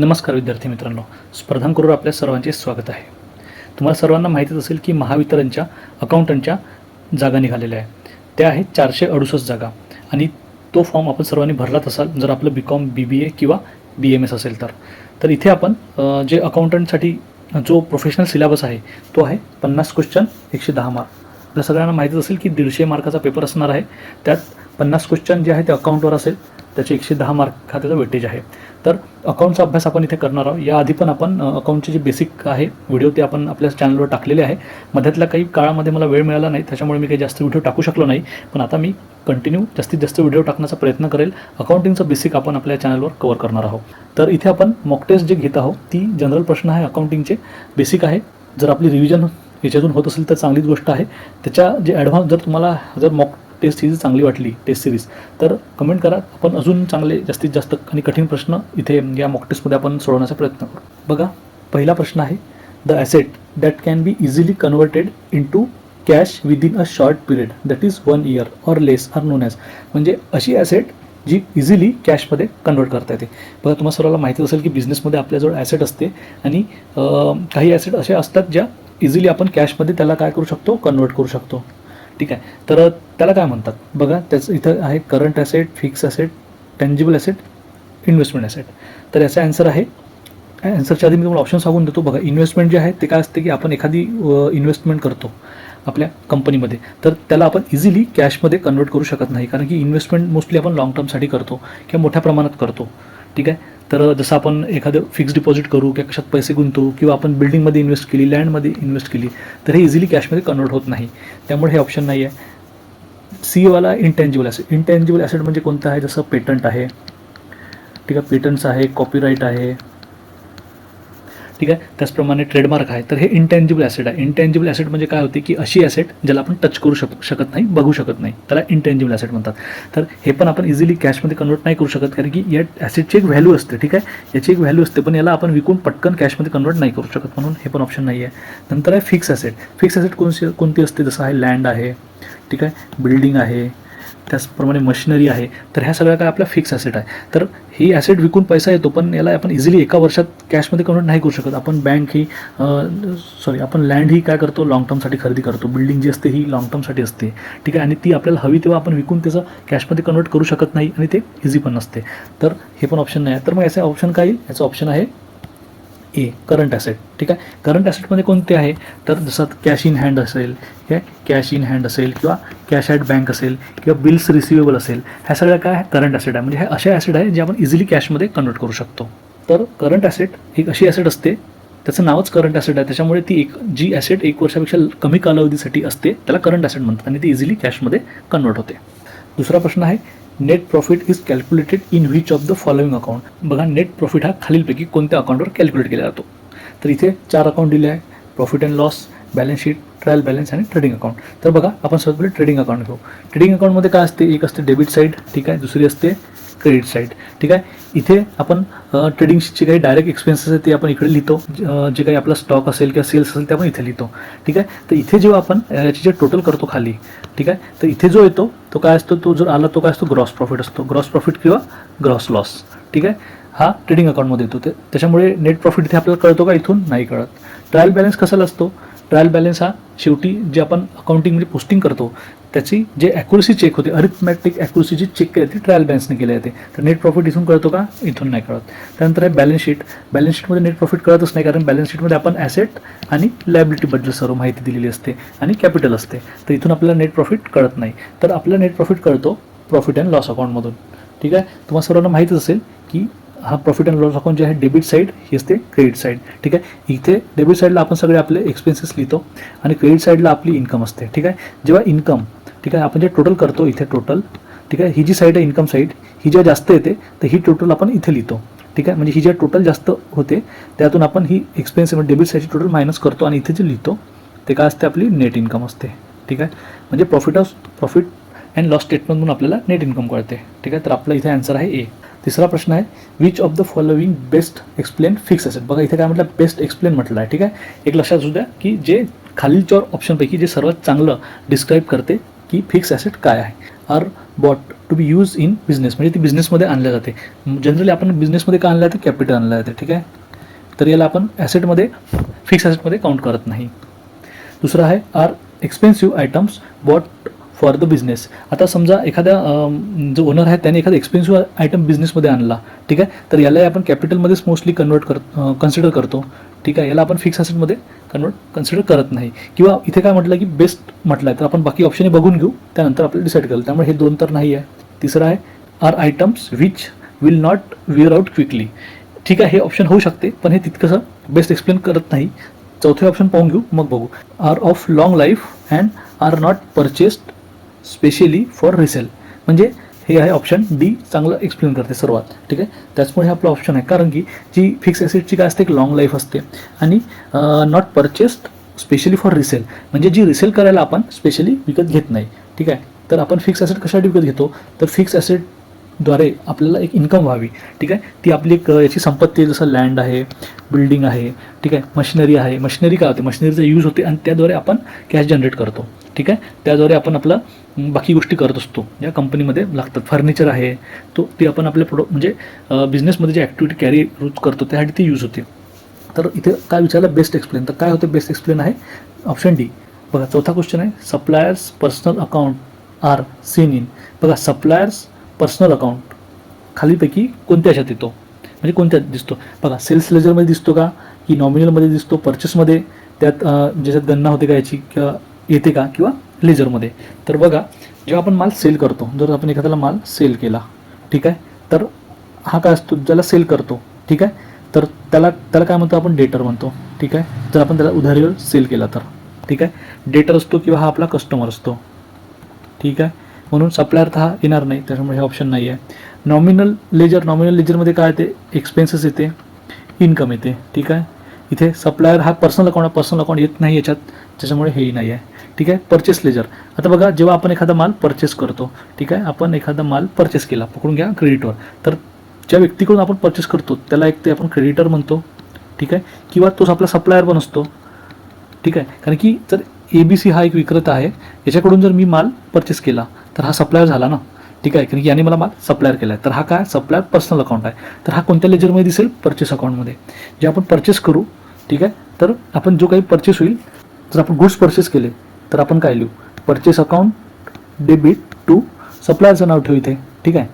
नमस्कार विद्यार्थी मित्रांनो. स्पर्धांकरूर आपल्या सर्वांचे स्वागत आहे. तुम्हाला सर्वांना माहितीच असेल की महावितरणच्या अकाउंटंटच्या जागा निघालेल्या आहे त्या आहेत चारशे अडुसष्ट जागा. आणि तो फॉर्म आपण सर्वांनी भरलाच असाल जर आपलं बी कॉम बी बी ए किंवा बी एम एस असेल तर. तर इथे आपण जे अकाउंटंटसाठी जो प्रोफेशनल सिलेबस आहे तो आहे पन्नास क्वेश्चन एकशे दहा मार्क आपल्या सगळ्यांना माहितीच असेल की दीडशे मार्काचा पेपर असणार आहे. त्यात पन्नास क्वेश्चन जे आहे ते अकाउंटवर असेल. त्याचे एकशे दहा मार्क हा त्याचा वेटेज आहे. तर अकाउंटचा अभ्यास आपण इथे करणार आहोत. याआधी पण आपण अकाउंटचे जे बेसिक आहे व्हिडिओ ते आपण आपल्या चॅनलवर टाकलेले आहे. मध्यातल्या काही काळामध्ये मला वेळ मिळाला नाही त्याच्यामुळे मी काही जास्त व्हिडिओ टाकू शकलो नाही. पण आता मी कंटिन्यू जास्तीत जास्त व्हिडिओ टाकण्याचा प्रयत्न करेल. अकाउंटिंगचं बेसिक आपण आपल्या चॅनलवर कव्हर करणार आहोत. तर इथे आपण मॉक टेस्ट जे घेत आहोत ती जनरल प्रश्न आहे अकाउंटिंगचे बेसिक आहे. जर आपली रिव्हिजन याच्यातून होत असेल तर चांगलीच गोष्ट आहे. त्याच्या जे ॲडव्हान्स जर तुम्हाला जर मॉक टेस्ट ही चांगली वाटली टेस्ट सिरीज तर कमेंट करा. आपण अजून चांगले जास्तीत जास्त आणि कठीण प्रश्न इथे या मॉक टेस्टमध्ये आपण सोडवण्याचा प्रयत्न करू. बघा पहिला प्रश्न आहे the asset that can be easily converted into cash within a short period that is one year or less are known as म्हणजे अशी ॲसेट जी इझिली कॅशमध्ये कन्वर्ट करता येते. बघा तुम्हाला सर्वांना माहिती असेल की बिझनेसमध्ये आपल्याजवळ ॲसेट असते आणि काही ॲसेट असे असतात ज्या इझिली आपण कॅशमध्ये त्याला काय करू शकतो? कन्वर्ट करू शकतो. ठीक आहे. तर त्याला काय म्हणतात? बघा त्याचं इथं आहे current asset fix asset tangible asset investment asset तर याचा आन्सर आहे ॲन्सरच्या आधी मी तुम्हाला ऑप्शन सांगून देतो. बघा इन्व्हेस्टमेंट जे आहे ते काय असते की आपण एखादी इन्व्हेस्टमेंट करतो आपल्या कंपनीमध्ये तर त्याला आपण इझिली कॅशमध्ये कन्वर्ट करू शकत नाही. कारण की इन्व्हेस्टमेंट मोस्टली आपण लॉंग टर्मसाठी करतो किंवा मोठ्या प्रमाणात करतो. ठीक आहे? तर जसं आपण एखादं फिक्स डिपॉझिट करू किंवा कशात पैसे गुंतवू किंवा आपण बिल्डिंगमध्ये इन्व्हेस्ट केली लँडमध्ये इन्व्हेस्ट केली तर हे इझिली कॅशमध्ये कन्वर्ट होत नाही. त्यामुळे हे ऑप्शन नाही आहे सी वाला ॲसेट इंटेंजिबल ॲसेट म्हणजे कोणतं आहे? जसं पेटंट आहे. ठीक आहे? पेटंट्स आहे कॉपीराईट आहे. ठीक आहे? त्याचप्रमाणे ट्रेडमार्क आहे. तर हे इंटेंजिबल ॲसेट आहे. इंटेंजिबल ॲसेट म्हणजे काय होते की अशी ॲसेट ज्याला आपण टच करू शक शकत नाही बघू शकत नाही. त्याला इंटेंजिबल ॲसेट म्हणतात. तर हे पण आपण इझिली कॅशमध्ये कन्वर्ट नाही करू शकत कारण की या ॲसेटची एक व्हॅल्यू असते ठीक आहे? याची एक व्हॅल्यू असते पण याला आपण विकून पटकन कॅशमध्ये कन्वर्ट नाही करू शकत म्हणून हे पण ऑप्शन नाही आहे नंतर आहे फिक्स ॲसेट फिक्स ॲसेट कोणती कोणती असते? जसं आहे लँड आहे ठीक आहे? बिल्डिंग आहे त्याचप्रमाणे मशिनरी आहे तर ह्या सगळ्या काय आपल्या फिक्स ॲसेट आहे. तर ही ॲसेट विकून पैसा येतो पण याला आपण इझिली एका वर्षात कॅशमध्ये कन्वर्ट नाही करू शकत. आपण बँक ही सॉरी आपण लँड ही काय करतो? लॉंग टर्मसाठी खरेदी करतो. बिल्डिंग जी असते ही लॉंग टर्मसाठी असते. ठीक आहे? आणि ती आपल्याला हवी तेव्हा आपण विकून त्याचं कॅशमध्ये कन्वर्ट करू शकत नाही आणि ते इझी पण नसते. तर हे पण ऑप्शन नाही आहे. तर मग याचं ऑप्शन काय? येईल याचं ऑप्शन आहे ए करंट ॲसेट ठीक आहे? करंट ॲसेटमध्ये कोणते आहे? तर जसं कॅश इन हँड असेल हे कॅश इन हँड असेल किंवा कॅश ॲट बँक असेल किंवा बिल्स रिसिवेबल असेल ह्या सगळ्या काय करंट ॲसेट आहे. म्हणजे हे असे ॲसेट आहे जे आपण इझिली कॅशमध्ये कन्वर्ट करू शकतो. तर करंट ॲसेट एक अशी ॲसेट असते त्याचं नावच करंट ॲसेट आहे. त्याच्यामुळे ती एक जी ॲसेट एक वर्षापेक्षा कमी कालावधीसाठी असते त्याला करंट ॲसेट म्हणतात आणि ती इझिली कॅशमध्ये कन्वर्ट होते. दुसरा प्रश्न आहे net profit is calculated in which of the following account बघा नेट प्रॉफिट हा खालीलपैकी कोणत्या अकाउंटवर कॅल्क्युलेट केला जातो? तर इथे चार अकाउंट दिले आहे. Profit and loss balance sheet trial balance आणि ट्रेडिंग अकाउंट तर बघा आपण सर्वात पहिले ट्रेडिंग अकाउंट घेऊ ट्रेडिंग अकाउंटमध्ये काय असते? एक असते डेबिट साईड ठीक आहे. दुसरी असते क्रेडिट साईड ठीक आहे? इथे आपण ट्रेडिंगचे काही डायरेक्ट एक्सपेन्सेस आहेत ते आपण इकडे लिहितो. जे काही आपला स्टॉक असेल किंवा सेल्स असेल ते आपण इथे लिहितो. ठीक आहे? तर इथे जेव्हा आपण याची जे टोटल करतो खाली ठीक आहे? तर इथे जो येतो तो काय असतो? तो जर आला तो काय असतो? ग्रॉस प्रॉफिट असतो. ग्रॉस प्रॉफिट किंवा ग्रॉस लॉस ठीक आहे? हा ट्रेडिंग अकाउंटमध्ये येतो. ते त्याच्यामुळे नेट प्रॉफिट इथे आपल्याला कळतो का? इथून नाही कळत. ट्रायल बॅलन्स कसाला असतो? ट्रायल बॅलन्स हा शेवटी जे आपण अकाउंटिंगमध्ये म्हणजे पोस्टिंग करतो त्याची जे ॲक्युरसी चेक होते अरिथमॅटिक ॲक्युरसी जी चेक केली ती ट्रायल बॅलन्सने केली जाते तर नेट प्रॉफिट इथून कळतो का? इथून नाही कळत. त्यानंतर आहे बॅलन्स शीट बॅलन्स शीटमध्ये नेट प्रॉफिट कळतच नाही कारण बॅलन्स शीटमध्ये आपण ॲसेट आणि लायबिलिटीबद्दल सर्व माहिती दिलेली असते आणि कॅपिटल असते. तर इथून आपल्याला नेट प्रॉफिट कळत नाही. तर आपल्याला नेट प्रॉफिट कळतो प्रॉफिट अँड लॉस अकाउंटमधून ठीक आहे? तुम्हाला सर्वांना माहितीच असेल की हा प्रॉफिट अँड लॉस अकाउंट जे आहे डेबिट साईड ही असते क्रेडिट साईड ठीक आहे? इथे डेबिट साईडला आपण सगळे आपले एक्सपेन्सेस लिहितो आणि क्रेडिट साईडला आपली इन्कम असते. ठीक आहे? जेव्हा इन्कम ठीक आहे? आपण जे टोटल करतो इथे टोटल ठीक आहे? ही जी साईड आहे इन्कम साईड ही जेव्हा जास्त येते तर ही टोटल आपण इथे लिहितो. ठीक आहे? म्हणजे ही जे टोटल जास्त होते त्यातून आपण ही एक्सपेन्स म्हणजे डेबिट साईडची टोटल मायनस करतो आणि इथे जे लिहितो ते काय असते? आपली नेट इन्कम असते. ठीक आहे? म्हणजे profit of profit and loss स्टेटमेंटमधून आपल्याला नेट इन्कम कळते. ठीक आहे? तर आपला इथे आन्सर आहे ए तिसरा प्रश्न आहे which of the following best explain fix असेल बघा इथे काय म्हटलं? बेस्ट एक्सप्लेन म्हटलं आहे. ठीक आहे? एक लक्षात असू द्या की जे खालीलच्या ऑप्शनपैकी जे सर्वात चांगलं डिस्क्राईब करते की फिक्स ॲसेट काय आहे. Are bought to be use in business म्हणजे ती बिझनेसमध्ये आणल्या जाते. जनरली आपण बिझनेसमध्ये का आणलं जाते? कॅपिटल आणलं जाते. ठीक आहे? तर याला आपण ॲसेटमध्ये फिक्स ॲसेटमध्ये काउंट करत नाही. दुसरं आहे are expensive items bought for the business आता समजा एखाद्या जो ओनर आहे त्याने एखादा एक्सपेन्सिव्ह आयटम बिझनेसमध्ये आणला ठीक आहे? तर याला आपण कॅपिटलमध्येच मोस्टली कन्वर्ट कर कन्सिडर करतो ठीक आहे? याला आपण फिक्स असेटमध्ये कन्वर्ट कन्सिडर करत नाही. किंवा इथे काय म्हटलं की बेस्ट म्हटलं आहे तर आपण बाकी ऑप्शनही बघून घेऊ त्यानंतर आपल्याला डिसाईड करेल. त्यामुळे हे दोन तर नाही आहे. तिसरं आहे are items which will not wear out quickly ठीक आहे हे ऑप्शन होऊ शकते पण हे तितकंसं बेस्ट एक्सप्लेन करत नाही. चौथे ऑप्शन पाहून घेऊ मग बघू. Are of long life and are not purchased specially for resale. म्हणजे हे आहे ऑप्शन डी चांगलं एक्सप्लेन करते सर्वात. ठीक आहे? त्याचमुळे हे आपलं ऑप्शन आहे. कारण की जी फिक्स ॲसेटची काय असते? एक लॉंग लाईफ असते. आणि not purchased specially for resale म्हणजे जी रिसेल करायला आपण स्पेशली विकत घेत नाही. ठीक आहे? तर आपण फिक्स ॲसेट कशासाठी विकत घेतो? तर फिक्स ॲसेटद्वारे आपल्याला एक इन्कम व्हावी. ठीक आहे? ती आपली एक याची संपत्ती आहे, जसं लँड आहे बिल्डिंग आहे. ठीक आहे? मशिनरी आहे. मशिनरी काय होते? मशिनरीचा यूज होते आणि त्याद्वारे आपण कॅश जनरेट करतो. ठीक आहे? त्याद्वारे आपण आपलं बाकी गोष्टी करत असतो. या कंपनीमध्ये लागतात. फर्निचर आहे. तो ती आपण आपल्या प्रोडक्ट म्हणजे बिझनेसमध्ये जी ॲक्टिव्हिटी कॅरी रोज करतो त्यासाठी ती यूज होते. तर इथे काय विचारलं? बेस्ट एक्सप्लेन तर काय होतं? बेस्ट एक्सप्लेन आहे ऑप्शन डी बघा चौथा क्वेश्चन आहे. Suppliers personal account are seen in बघा सप्लायर्स पर्सनल अकाउंट खालीपैकी कोणत्या ह्याच्यात येतो? म्हणजे कोणत्या दिसतो? बघा सेल्स लेजरमध्ये दिसतो का? की नॉमिनलमध्ये दिसतो परचेसमध्ये त्यात ज्याच्यात गणना होते का याची? किंवा येते का किंवा लेजरमध्ये तर बघा जेव्हा आपण माल सेल करतो जर आपण एखाद्याला माल सेल केला ठीक आहे? तर हा काय असतो? ज्याला सेल करतो ठीक आहे? तर त्याला त्याला काय म्हणतो आपण? डेटर म्हणतो ठीक आहे? जर आपण त्याला उधारीवर सेल केला तर ठीक आहे? डेटर असतो किंवा हा आपला कस्टमर असतो ठीक आहे? म्हणून सप्लायर तर हा येणार नाही त्याच्यामुळे हे ऑप्शन नाही आहे नॉमिनल लेजर नॉमिनल लेजरमध्ये काय येते? एक्सपेन्सेस येते इन्कम येते ठीक आहे? इथे सप्लायर हा पर्सनल अकाउंट आहे पर्सनल अकाउंट येत नाही याच्यात त्याच्यामुळे हेही नाही आहे ठीक आहे? परचेस लेजर आता बघा जेव्हा आपण एखादा माल परचेस करतो ठीक आहे? आपण एखादा माल परचेस केला पकडून घ्या क्रेडिटवर तर ज्या व्यक्तीकडून आपण परचेस करतो त्याला एक ते आपण क्रेडिटर म्हणतो ठीक आहे? किंवा तोच आपला सप्लायर पण असतो ठीक आहे? कारण की जर ए बी सी हा एक विक्रेता आहे याच्याकडून जर मी माल परचेस केला तर हा सप्लायर झाला ना ठीक आहे? कारण की याने मला माल सप्लायर केला आहे तर हा काय? सप्लायर पर्सनल अकाउंट आहे. तर हा कोणत्या लेजरमध्ये दिसेल? परचेस अकाउंटमध्ये जे आपण परचेस करू ठीक आहे? तर आपण जो काही परचेस होईल जर आपण गुड्स परचेस केले तर आपण काय लिहू? परचेस अकाउंट डेबिट टू सप्लायरचं नाव ठेवू इथे. ठीक आहे?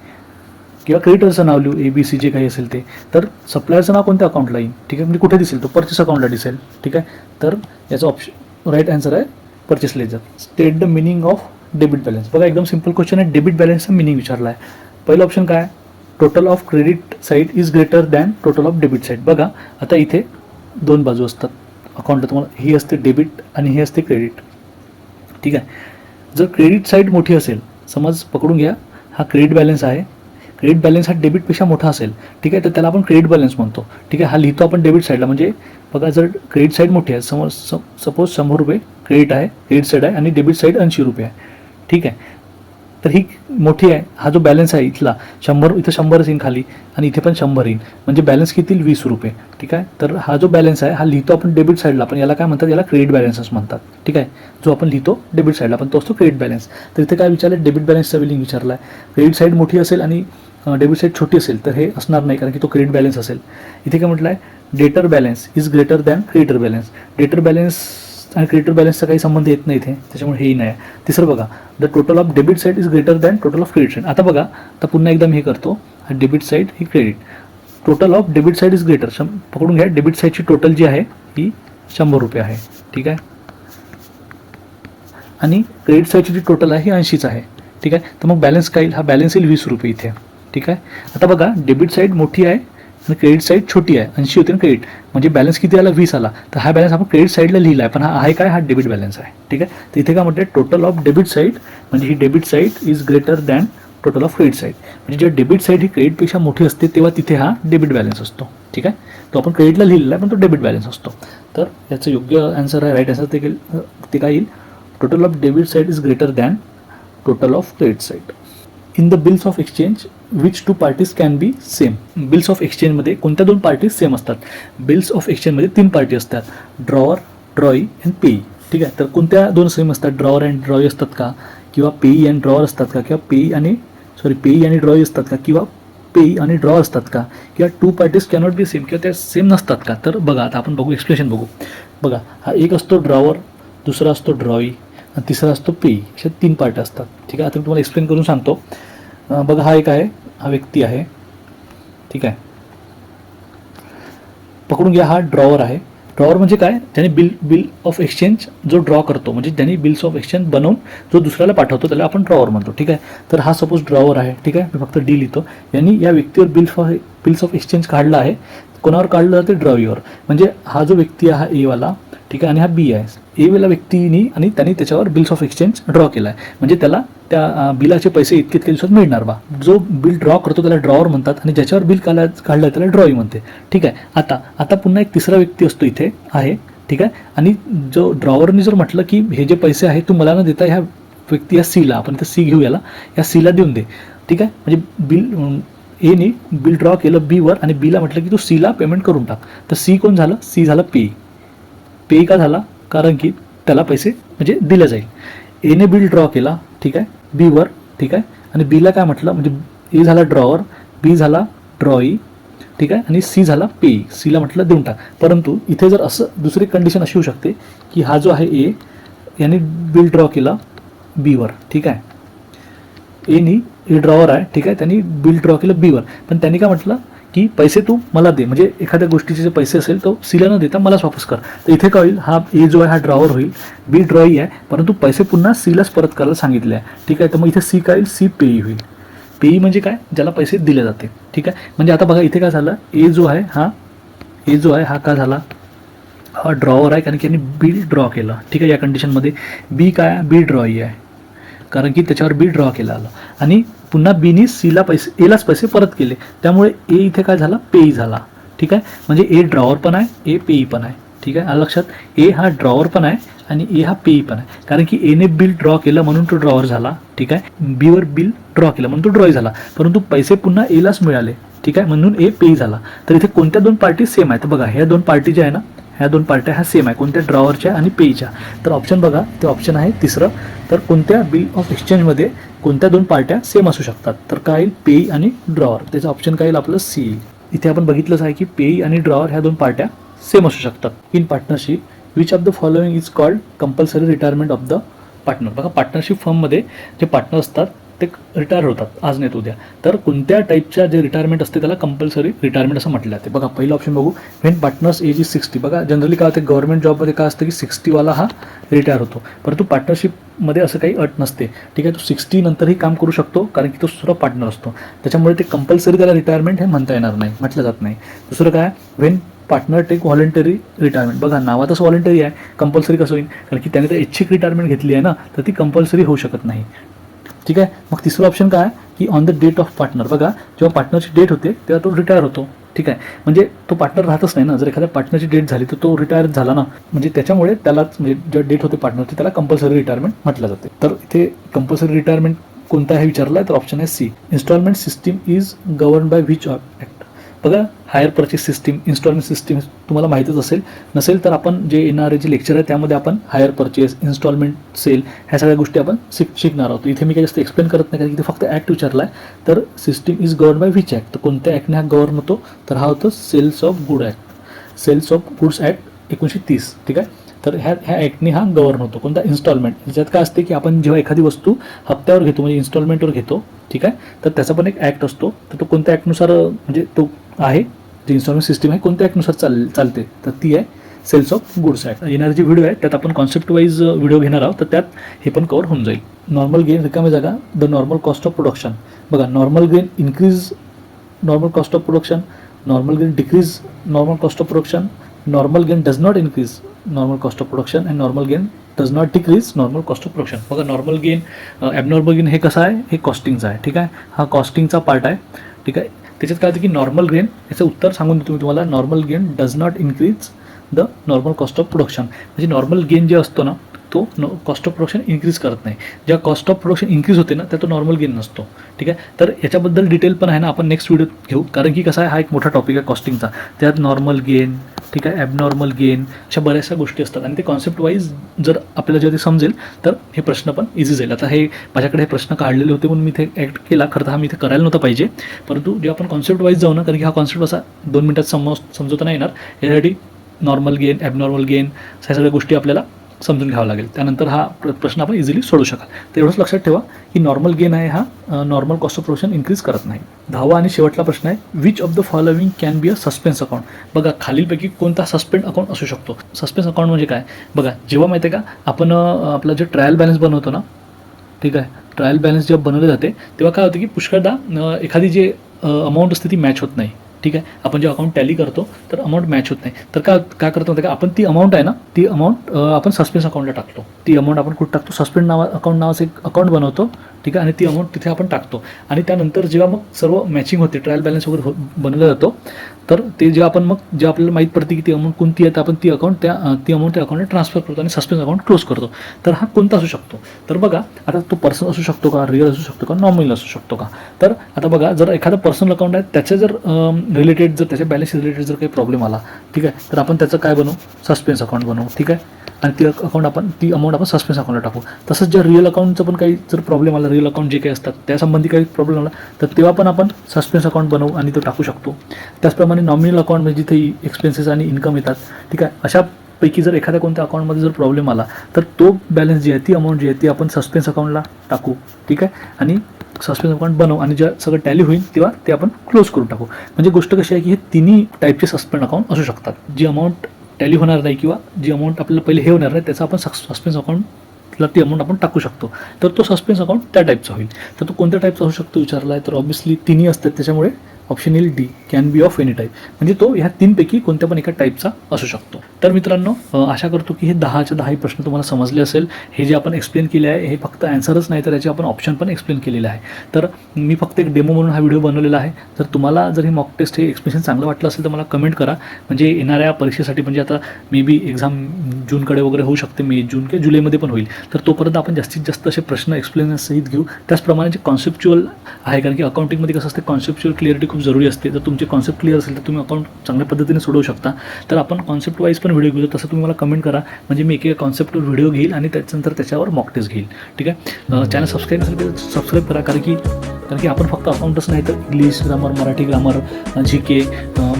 किंवा क्रेडिटरचं नाव लिहू ए बी सी जे काही असेल ते. तर सप्लायरचं नाव कोणत्या अकाउंटला येईल? ठीक आहे? म्हणजे कुठे दिसेल तो? परचेस अकाउंटला दिसेल. ठीक आहे? तर याचं ऑप्शन राईट आन्सर आहे purchase ledger state the meaning of debit balance बघा एकदम सिंपल क्वेश्चन आहे. डेबिट बॅलन्सचा मिनिंग विचारला आहे पहिलं ऑप्शन काय total of credit side is greater than total of debit side बघा आता इथे दोन बाजू असतात. अकाउंटला तुम्हाला ही असते डेबिट आणि ही असते क्रेडिट ठीक आहे. जर क्रेडिट साईड मोठी असेल समज पकडून घ्या हा क्रेडिट बॅलन्स आहे. क्रेडिट बॅलन्स हा डेबिटपेक्षा मोठा असेल ठीक आहे तर त्याला आपण क्रेडिट बॅलन्स म्हणतो. ठीक आहे हा लिहितो आपण डेबिट साईडला म्हणजे बघा जर क्रेडिट साईड मोठी आहे समज सपोज शंभर रुपये क्रेडिट आहे क्रेडिट साईड आहे आणि डेबिट साईड ऐंशी रुपये आहे. ठीक आहे तर ही मोठी आहे. हा जो बॅलन्स आहे इथला शंभर इथं शंभरच येईन खाली आणि इथे पण शंभर येईन म्हणजे बॅलन्स किती? येईल? वीस रुपये. ठीक आहे? तर हा जो बॅलन्स आहे हा लिहितो आपण डेबिट साईडला पण याला काय म्हणतात? याला क्रेडिट बॅलन्सच म्हणतात. ठीक आहे? जो आपण लिहितो डेबिट साईडला पण तो असतो क्रेडिट बॅलन्स तर इथे काय विचारलं डेबिट बॅलन्सचा बिलिंग विचारला आहे क्रेडिट साईड मोठी असेल आणि डेबिट साईड छोटी असेल तर हे असणार नाही. कारण की तो क्रेडिट बॅलन्स असेल. इथे काय म्हटलं आहे debtor balance is greater than creditor balance debtor balance आणि क्रेडिटर बॅलन्सचा काही संबंध येत नाही इथे. त्याच्यामुळे हेही नाही. आहे तिसरं बघा the total of debit side is greater than total of credit side आता बघा आता पुन्हा एकदा मी हे करतो. Debit side he credit total of debit side is greater शं पकडून घ्या डेबिट साईडची टोटल जी आहे ही शंभर रुपये आहे. ठीक आहे? आणि क्रेडिट साईडची जी टोटल आहे ही ऐंशीच आहे. ठीक आहे? तर मग बॅलन्स काय येईल? हा बॅलन्स येईल वीस रुपये इथे. ठीक आहे? आता बघा डेबिट साईड मोठी आहे क्रेडिट साईड छोटी आहे. ऐंशी होते ना क्रेडिट म्हणजे बॅलन्स किती आला? वीस आला. तर हा बॅलन्स आपण क्रेडिट साईडला लिहिला आहे पण हा आहे काय? हा डेबिट बॅलन्स आहे. ठीक आहे? तर इथे काय म्हणते टोटल ऑफ डेबिट साईड म्हणजे ही debit side is greater than total of credit side म्हणजे जेव्हा डेबिट साईड ही क्रेडिटपेक्षा मोठी असते तेव्हा तिथे हा डेबिट बॅलन्स असतो. ठीक आहे? तो आपण क्रेडिटला लिहिलेला आहे पण तो डेबिट बॅलन्स असतो. तर याचं योग्य आन्सर आहे राईट आन्सर ते ते काय येईल. Total of debit side is greater than total of credit side in the bills of exchange which two parties can be same bills of एक्सचेंजमध्ये कोणत्या दोन पार्टीज सेम असतात? बिल्स ऑफ एक्सचेंजमध्ये तीन पार्टी असतात. ड्रॉवर ड्रॉई अँड पेई ठीक आहे? तर कोणत्या दोन सेम असतात? ड्रॉवर अँड ड्रॉई असतात का? किंवा पेई अँड ड्रॉवर असतात का? किंवा पेई आणि सॉरी पेई आणि ड्रॉई असतात का? किंवा पेई आणि ड्रॉ असतात का? किंवा two parties cannot be same किंवा त्या सेम नसतात का? तर बघा आता आपण बघू एक्सप्लेशन बघू. बघा हा एक असतो ड्रॉवर दुसरा असतो ड्रॉई आणि तिसरा असतो पेई अशा तीन पार्ट असतात. ठीक आहे? आता मी तुम्हाला एक्सप्लेन करून सांगतो. बघा हा एक आहे हा व्यक्ती आहे. ठीक आहे? पकडून घ्या हा ड्रॉवर आहे. ड्रॉवर म्हणजे काय? त्याने बिल बिल ऑफ एक्सचेंज जो ड्रॉ करतो म्हणजे ज्यांनी बिल्स ऑफ एक्सचेंज बनवून जो दुसऱ्याला पाठवतो त्याला आपण ड्रॉवर म्हणतो. ठीक आहे? तर हा सपोज ड्रॉवर आहे. ठीक आहे? मी फक्त डी लिहितो. यांनी या व्यक्तीवर bill of bills of exchange काढला आहे. कोणावर काढलं जाते ड्रॉईवर म्हणजे हा जो व्यक्ती आहे हा एवाला ठीक आहे आणि हा बी आहे. एवाला व्यक्तीनी आणि त्यांनी त्याच्यावर बिल्स ऑफ एक्सचेंज ड्रॉ केला आहे म्हणजे त्याला त्या बिलाचे पैसे इतके इतके दिवसात मिळणार बा. जो बिल ड्रॉ करतो त्याला ड्रॉवर म्हणतात आणि ज्याच्यावर बिल काढला काढलं त्याला ड्रॉई म्हणते. ठीक आहे आता आता पुन्हा एक तिसरा व्यक्ती असतो इथे आहे ठीक आहे आणि जो ड्रॉवरनी जर म्हटलं की हे जे पैसे आहे तू मला न देता ह्या व्यक्ती या सीला आपण इथं सी घेऊ याला या सीला देऊन दे. ठीक आहे म्हणजे बिल एने बिल ड्रॉ केलं बीवर आणि बीला म्हटलं की तू सीला पेमेंट करून टाक. तर सी कोण झालं? सी झालं पे पे का झाला? कारण की त्याला पैसे म्हणजे दिले जाईल. एने बिल ड्रॉ केला ठीक आहे? बीवर ठीक आहे? आणि बीला काय म्हटलं? म्हणजे ए झाला ड्रॉवर बी झाला ड्रॉई ठीक आहे? आणि सी झाला पे सीला म्हटलं देऊन टाक. परंतु इथे जर असं दुसरी कंडिशन अशी होऊ शकते की हा जो आहे ए याने बिल ड्रॉ केला बीवर ठीक आहे? एनी ए ड्रॉवर आहे ठीक आहे? त्यांनी बिल ड्रॉ केलं बीवर पण त्यांनी काय म्हटलं की पैसे तू मला दे. म्हणजे एखाद्या गोष्टीचे जे पैसे असेल तो सीला न देता मलाच वापस कर. तर इथे काय होईल? हा ए जो आहे हा ड्रॉवर होईल. बी ड्रॉई आहे परंतु पैसे पुन्हा सीलाच परत करायला सांगितले आहे. ठीक आहे? तर मग इथे सी काय होईल? सी पेई होईल. पेई म्हणजे काय? ज्याला पैसे दिले जाते. ठीक आहे? म्हणजे आता बघा इथे काय झालं? ए जो आहे हा ए जो आहे हा का झाला? हा ड्रॉवर आहे कारण की यांनी बिल ड्रॉ केलं. ठीक आहे? या कंडिशनमध्ये बी काय? बी ड्रॉई आहे. कारण की त्याच्यावर बी ड्रॉ केलं आलं. आणि पुन्हा बीनी सीला पैसे एलाच पैसे परत केले. त्यामुळे ए इथे काय झाला? पेई झाला. ठीक आहे? म्हणजे ए ड्रॉवर पण आहे ए पेई पण आहे. ठीक आहे? लक्षात? ए हा ड्रॉवर पण आहे आणि ए हा पेई पण आहे. कारण की एने बिल ड्रॉ केलं म्हणून तो ड्रॉवर झाला. ठीक आहे? बीवर बिल ड्रॉ केलं म्हणून तो ड्रॉई झाला. परंतु पैसे पुन्हा एलाच मिळाले. ठीक आहे? म्हणून ए पेई झाला. तर इथे कोणत्या दोन पार्टी सेम आहेत? बघा ह्या दोन पार्टी ज्या आहे ना ह्या दोन पार्ट्या ह्या सेम आहे. कोणत्या ड्रॉवरच्या आणि पेईच्या तर ऑप्शन बघा. ते ऑप्शन आहे तिसरं. तर कोणत्या बिल ऑफ एक्सचेंजमध्ये कोणत्या दोन पार्ट्या सेम असू शकतात? तर काय येईल? पेई आणि ड्रॉवर त्याचं ऑप्शन काय येईल? आपलं सी इथे आपण बघितलंच आहे की पेई आणि ड्रॉवर ह्या दोन पार्ट्या सेम असू शकतात. In partnership which of the following is called compulsory retirement of the partner बघा पार्टनरशिप फर्ममध्ये जे पार्टनर असतात ते रिटायर होतात आज नाहीत उद्या. तर कोणत्या टाईपच्या जे रिटायरमेंट असते त्याला कंपल्सरी रिटायरमेंट असं म्हटलं जाते. बघा पहिलं ऑप्शन बघू. When partners age is sixty बघा जनरली काय होते गव्हर्नमेंट जॉबमध्ये काय असतं की सिक्स्टीवाला हा रिटायर होतो. परंतु पार्टनरशिपमध्ये असं काही अट नसते. ठीक आहे तो सिक्स्टी नंतरही काम करू शकतो कारण की तो दुसरा पार्टनर असतो. त्याच्यामुळे ते कंपल्सरी त्याला रिटायरमेंट हे म्हणता येणार नाही म्हटलं जात नाही. दुसरं काय when partner take voluntary retirement बघा नावातच व्हॉलेंटरी आहे कंपल्सरी कसं होईल? कारण की त्याने तर इच्छिक रिटायरमेंट घेतली आहे ना तर ती कंपल्सरी होऊ शकत नाही. ठीक आहे? मग तिसरं ऑप्शन काय? की on the date of partner बघा जेव्हा पार्टनरची डेट होते तेव्हा तो रिटायर होतो. ठीक आहे? म्हणजे तो पार्टनर राहतच नाही ना. जर एखाद्या पार्टनरची डेट झाली तर तो रिटायर झाला ना. म्हणजे त्याच्यामुळे त्यालाच म्हणजे जेव्हा डेट होते पार्टनरची त्याला कंपल्सरी रिटायरमेंट म्हटलं जाते. तर इथे कंपल्सरी रिटायरमेंट कोणता आहे विचारला आहे तर ऑप्शन आहे C installment system is govern by which act बघा hire purchase system installment system तुम्हाला माहीतच असेल. नसेल तर आपण जे येणारे जे लेक्चर आहे त्यामध्ये आपण हायर परचेस इन्स्टॉलमेंट सेल ह्या सगळ्या गोष्टी आपण शिक शिकणार आहोत. इथे मी काही जास्त एक्सप्लेन करत नाही कारण इथे फक्त ॲक्ट विचारला आहे तर system is govern by which act तर कोणत्या ॲक्टने हा गव्हर्न होतो? तर हा होतो sales of good act sales of goods act एकोणीसशे तीस ठीक आहे? तर ह्या ह्या ॲक्टने हा गव्हर्न होतो. कोणता? इन्स्टॉलमेंट ज्यात काय असते की आपण जेव्हा एखादी वस्तू हप्त्यावर घेतो म्हणजे इन्स्टॉलमेंटवर घेतो ठीक आहे? तर त्याचा पण एक ॲक्ट असतो. तर तो कोणत्या ॲक्टनुसार म्हणजे तो आहे. जी इन्स्टॉलमेंट सिस्टीम आहे कोणत्या ॲक्टनुसार चाल चालते तर ती आहे सेल्स ऑफ गुड्स ॲक्ट येणारे जे व्हिडिओ आहे त्यात आपण कॉन्सेप्ट वाईज व्हिडिओ घेणार आहोत तर त्यात हे पण कवर होऊन जाईल. नॉर्मल गेन रिकामी जागा the normal cost of production बघा normal gain increase normal cost of production normal gain decrease normal cost of production normal gain does not increase normal cost of production and normal gain does not decrease normal cost of production बघा normal gain abnormal gain हे कसं आहे? हे कॉस्टिंगचं आहे ठीक आहे? हा कॉस्टिंगचा part आहे ठीक आहे? त्याच्यात काय होतं की नॉर्मल गेन याचं उत्तर सांगून देतो मी तुम्हाला. Normal gain does not increase the normal cost of production म्हणजे नॉर्मल गेन जे असतो ना तो कॉस्ट ऑफ प्रोडक्शन इन्क्रीज करत नाही. ज्या कॉस्ट ऑफ प्रोडक्शन इन्क्रीज होते ना त्या तो नॉर्मल गेन नसतो. ठीक आहे? तर याच्याबद्दल डिटेल पण आहे ना आपण नेक्स्ट व्हिडिओ घेऊ. कारण की कसा आहे हा एक मोठा टॉपिक आहे कॉस्टिंगचा त्यात नॉर्मल गेन ठीक आहे ॲबनॉर्मल गेन अशा बऱ्याचशा गोष्टी असतात. आणि ते कॉन्सेप्ट वाईज जर आपल्याला जेव्हा ते समजेल तर हे प्रश्न पण इझी जाईल. आता हे माझ्याकडे हे प्रश्न काढलेले होते म्हणून मी ते ॲक्ट केला. खरं तर हा मी इथे करायला नव्हता पाहिजे. परंतु जेव्हा आपण कॉन्सेप्ट वाईज जाऊ ना कारण की हा कॉन्सेप्ट असा दोन मिनटात समज समजवता नाही येणार. यासाठी नॉर्मल गेन ॲबनॉर्मल गेन ह्या सगळ्या गोष्टी आपल्याला समजून घ्यावा लागेल. त्यानंतर हा प्र- प्रश्न आपण इझिली सोडू शकाल. तर एवढंच लक्षात ठेवा की नॉर्मल गेन आहे हा normal cost of production increase करत नाही. दहावा आणि शेवटला प्रश्न आहे which of the following can be a suspense account बघा खालीलपैकी कोणता सस्पेंड अकाउंट असू शकतो? सस्पेन्स अकाउंट म्हणजे काय? बघा जेव्हा माहिती आहे का आपण आपला आपलं जे ट्रायल बॅलन्स बनवतो ना ठीक आहे? ट्रायल बॅलन्स जेव्हा बनवले जाते तेव्हा काय होतं की पुष्कळदा एखादी जे अमाऊंट असते ती मॅच होत नाही. ठीक आहे? आपण जेव्हा अकाउंट टॅली करतो तर अमाऊंट मॅच होत नाही. तर का काय करतो माहिती का? आपण ती अमाऊंट आहे ना ती अमाऊंट आपण सस्पेन्स अकाउंटला टाकतो. ती अमाऊंट आपण कुठं टाकतो? सस्पेंड नावा अकाउंट नावाचं एक अकाउंट बनवतो ठीक आहे? आणि ती अमाऊंट तिथे आपण टाकतो. आणि त्यानंतर जेव्हा मग सर्व मॅचिंग होते ट्रायल बॅलन्स वगैरे हो बनवला जातो तर ते जे आपण मग जे आपल्याला माहीत पडते की ती अमाऊंट कोणती आहे तर आपण ती अकाउंट त्या ती अमाऊंट त्या अकाउंटला ट्रान्सफर करतो आणि सस्पेन्स अकाउंट क्लोज करतो. तर हा कोणता असू शकतो? तर बघा आता तो पर्सन असू शकतो का? रिअल असू शकतो का? नॉर्मल असू शकतो का? तर आता बघा जर एखादा पर्सनल अकाउंट आहे त्याच्या जर रिलेटेड जर त्याच्या बॅलन्स रिलेटेड जर काही प्रॉब्लेम आला ठीक आहे? तर आपण त्याचं काय बनवू? सस्पेन्स अकाउंट बनवू ठीक आहे? आणि ती अकाउंट आपण ती अमाऊंट आपण सस्पेन्स अकाउंटला टाकू. तसंच जर रिअल अकाउंटचं पण काही जर प्रॉब्लेम आला रिअल अकाउंट जे काही असतात त्यासंबंधी काही प्रॉब्लेम आला तर तेव्हा पण आपण सस्पेन्स अकाउंट बनवू आणि तो टाकू शकतो. त्याचप्रमाणे नॉमिनल अकाउंट म्हणजे जिथे एक्सपेन्सेस आणि इन्कम येतात ठीक आहे? अशा पैकी जर एखाद्या कोणत्या अकाउंटमध्ये जर प्रॉब्लेम आला तर तो बॅलन्स जी आहे ती अमाऊंट जी आहे ती आपण सस्पेन्स अकाउंटला टाकू ठीक आहे? आणि सस्पेन्स अकाउंट बनवू आणि जेव्हा सगळं टॅली होईल तेव्हा ते आपण क्लोज करून टाकू. म्हणजे गोष्ट कशी आहे की हे तिन्ही टाईपचे सस्पेंड अकाउंट असू शकतात. जी अमाऊंट टॅली होणार नाही किंवा जी अमाऊंट आपल्याला पहिले हे होणार नाही त्याचा आपण सक्स सस्पेन्स अकाउंटला ती अमाऊंट आपण टाकू शकतो. तर तो सस्पेन्स अकाउंट त्या टाईपचा होईल. तर तो कोणत्या टाईपचा होऊ शकतो विचारला आहे तर ऑब्व्हियसली तिन्ही असतात त्याच्यामुळे ऑप्शन येईल D can be of any type म्हणजे तो ह्या तीनपैकी कोणत्या पण एका टाईपचा असू शकतो. तर मित्रांनो आशा करतो की हे दहाच्या दहाही प्रश्न तुम्हाला समजले असेल. हे जे आपण एक्सप्लेन केले आहे हे फक्त ॲन्सरच नाही तर याचे आपण ऑप्शन पण एक्सप्लेन केलेले आहे. तर मी फक्त एक डेमो म्हणून हा व्हिडिओ बनवलेला आहे. जर तुम्हाला जर हे मॉक टेस्ट हे एक्सप्लेनेशन चांगलं वाटलं असेल तर मला कमेंट करा. म्हणजे येणाऱ्या परीक्षेसाठी म्हणजे आता मे बी एक्झाम जूनकडे वगैरे होऊ शकते मे जून किंवा जुलैमध्ये पण होईल. तर तोपर्यंत आपण जास्तीत जास्त असे प्रश्न एक्सप्लेनेशन सहित घेऊ. त्याचप्रमाणे जे कॉन्सेप्च्युअल आहे कारण की अकाउंटिंगमध्ये कसं असते कॉन्सेप्च्युअल क्लिअरिटी खूप जरुरी असते. जर तुमचे कॉन्सेप्ट क्लिअर असेल तर तुम्ही अकाउंट चांगल्या पद्धतीने सोडवू शकता. तर आपण कॉन्सेप्ट वाईज पण व्हिडिओ घेऊ तसं तुम्ही मला कमेंट करा. म्हणजे मी एक एक कॉन्सेप्टवर व्हिडिओ घेईल आणि त्याच्यानंतर त्याच्यावर मॉक टेस्ट घेईल. ठीक आहे? चॅनल सबस्क्राईब असेल तर सबस्क्राईब करा. कारण की कारण की आपण फक्त अकाउंटच नाही तर English grammar Marathi grammar G K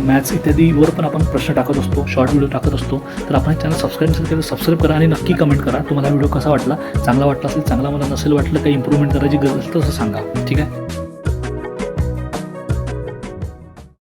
maths इत्यादीवर पण आपण प्रश्न टाकत असतो. शॉर्ट व्हिडिओ टाकत असतो. तर आपण चॅनल सबस्क्राईब नसेल तर सबस्क्राईब करा आणि नक्की कमेंट करा. तुम्हाला व्हिडिओ कसा वाटला? चांगला वाटला असेल चांगला मला नसेल वाटलं काही इम्प्रूव्हमेंट करायची गरज असेल तसं सांगा. ठीक आहे?